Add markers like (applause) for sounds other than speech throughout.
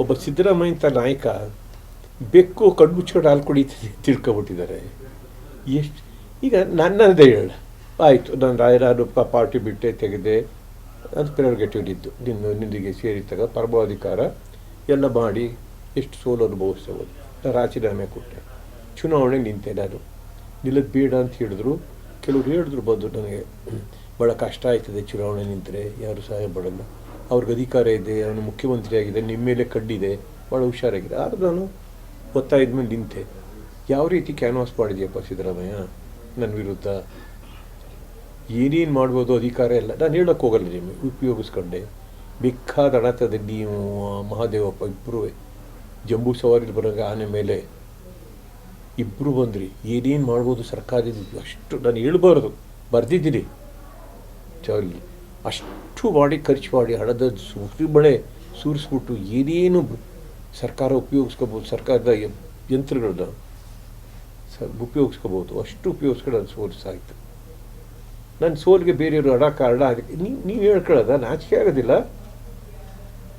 ಒಬ್ಬ ಸಿದ್ದರಾಮಯ್ಯ ಅಂತ ನಾಯಕ ಬೆಕ್ಕು ಕಣ್ಣು ಮುಚ್ಕೊಂಡು ಹಾಲು ಕುಡಿತದೆ ತಿಳ್ಕೊಬಿಟ್ಟಿದ್ದಾರೆ ಎಷ್ಟು ಈಗ ನನ್ನದೇ ಹೇಳ ಆಯಿತು, ನಾನು ರಾಯರಾರು ಪ ಪಾರ್ಟಿ ಬಿಟ್ಟೆ, ತೆಗೆದೆ, ಅದು ಇದ್ದು ನಿನ್ನ, ನಿನಗೆ ಸೇರಿದಾಗ ಪರಮಾಧಿಕಾರ ಎಲ್ಲ ಮಾಡಿ ಎಷ್ಟು ಸೋಲು ಅನುಭವಿಸಬಹುದು ನಾನು ರಾಜೀನಾಮೆ ಕೊಟ್ಟೆ. ಚುನಾವಣೆ ನಿಂತೆ ನಾನು. ನಿಲ್ಲದು ಬೇಡ ಅಂತ ಹೇಳಿದ್ರು. ಕೆಲವರು ಹೇಳಿದ್ರು ಬಂದು ನನಗೆ ಭಾಳ ಕಷ್ಟ ಆಯ್ತದೆ ಚುನಾವಣೆ ನಿಂತರೆ, ಯಾರು ಸಹಾಯ ಪಡಲ್ಲ ಅವ್ರಿಗೆ ಅಧಿಕಾರ ಇದೆ, ಅವನು ಮುಖ್ಯಮಂತ್ರಿಯಾಗಿದೆ ನಿಮ್ಮ ಮೇಲೆ ಕಡ್ಡಿದೆ ಭಾಳ ಹುಷಾರಾಗಿದೆ. ಆದರೆ ನಾನು ಒತ್ತಾಯದ ಮೇಲೆ ನಿಂತೆ. ಯಾವ ರೀತಿ ಕ್ಯಾನ್ವಾಸ್ ಮಾಡಿದೆಯಪ್ಪ ಸಿದ್ದರಾಮಯ್ಯ ನನ್ನ ವಿರುದ್ಧ? ಏನೇನು ಮಾಡ್ಬೋದು ಅಧಿಕಾರ ಎಲ್ಲ? ನಾನು ಹೇಳೋಕ್ಕೆ ಹೋಗಲ್ಲ ನಿಮಗೆ, ಉಪಯೋಗಿಸ್ಕೊಂಡೆ. ಬೇಕಾದ ಅಣತದಲ್ಲಿ ನೀವು ಮಹಾದೇವಪ್ಪ ಇಬ್ಬರು ಜಂಬೂ ಸವಾರಿ ಬರೋಂಗೆ ಆನೆ ಮೇಲೆ ಇಬ್ಬರು ಬಂದ್ರಿ. ಏನೇನು ಮಾಡ್ಬೋದು ಸರ್ಕಾರದಿಂದ? ಅಷ್ಟು ನಾನು ಹೇಳ್ಬಾರ್ದು. ಬರೆದಿದ್ದೀನಿ. ಚಲಿ. ಅಷ್ಟು ಮಾಡಿ ಖರ್ಚು ಮಾಡಿ ಹಣದ ಸುರಿ ಬಳೆ ಸುರಿಸ್ಬಿಟ್ಟು ಏನೇನು ಸರ್ಕಾರ ಉಪಯೋಗಿಸ್ಕೋಬೋದು, ಸರ್ಕಾರದ ಯಂತ್ರಗಳನ್ನ ಸ, ಉಪಯೋಗಿಸ್ಕೋಬೋದು, ಅಷ್ಟು ಉಪಯೋಗಿಸ್ಕೊಂಡು ನಾನು ಸೋಲಿಸಾಯಿತು ನನ್ನ ಸೋಲಿಗೆ ಬೇರೆಯವರು ಹಣ ಕಾರಣ ಅದಕ್ಕೆ ನೀವು ನೀವು ಹೇಳ್ಕೊಳ್ಳೋದ? ನಾಚಿಕೆ ಆಗೋದಿಲ್ಲ.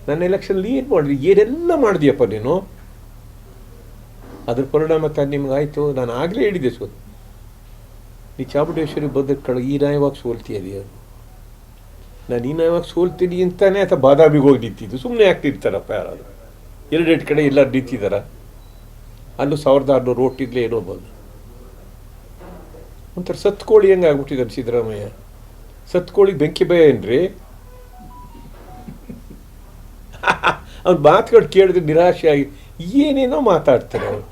ನನ್ನ ಎಲೆಕ್ಷನಲ್ಲಿ ಏನು ಮಾಡಿದ್ವಿ ಏನೆಲ್ಲ ಮಾಡಿದೆಯಪ್ಪ ನೀನು? ಅದ್ರ ಪರಿಣಾಮ ತಾನು ನಿಮ್ಗೆ ಆಯಿತು. ನಾನು ಆಗಲೇ ಹೇಳಿದ್ದೆ ಸೋಲ್. ನೀ ಚಾಮುಂಡೇಶ್ವರಿ ಬಂದ ಕಳ ಈ ನ್ಯಾಯವಾಗಿ ಸೋಲ್ತೀಯದೀಯ ನಾನು ನೀನು ಯಾವಾಗ ಸೋಲ್ತೀನಿ ಅಂತಾನೆ ಅಥವಾ ಬಾದಾಮಿಗೆ ಹೋಗಿ ನಿಂತಿದ್ದು? ಸುಮ್ಮನೆ ಆಗ್ತಿರ್ತಾರಪ್ಪ ಯಾರಾದ್ರು? ಎರಡೆರಡು ಕಡೆ ಎಲ್ಲ ನಿಂತಿದ್ದಾರ? ಅಲ್ಲೂ ಸಾವಿರದ ಆರುನೂರು ಓಟಿದ್ಲೇ ಏನೋ ಬಂದು ಒಂಥರ ಸತ್ಕೋಳಿ ಹೆಂಗೆ ಆಗ್ಬಿಟ್ಟಿದ್ದಾನೆ ಸಿದ್ದರಾಮಯ್ಯ ಸತ್ಕೋಳಿ ಬೆಂಕಿ ಭಯ ಏನ್ರಿ? (laughs) ಅವ್ನ ಮಾತುಗಳು ಕೇಳಿದ್ರೆ ನಿರಾಶೆ ಆಗಿ ಏನೇನೋ ಮಾತಾಡ್ತಾರೆ ಅವ್ರು.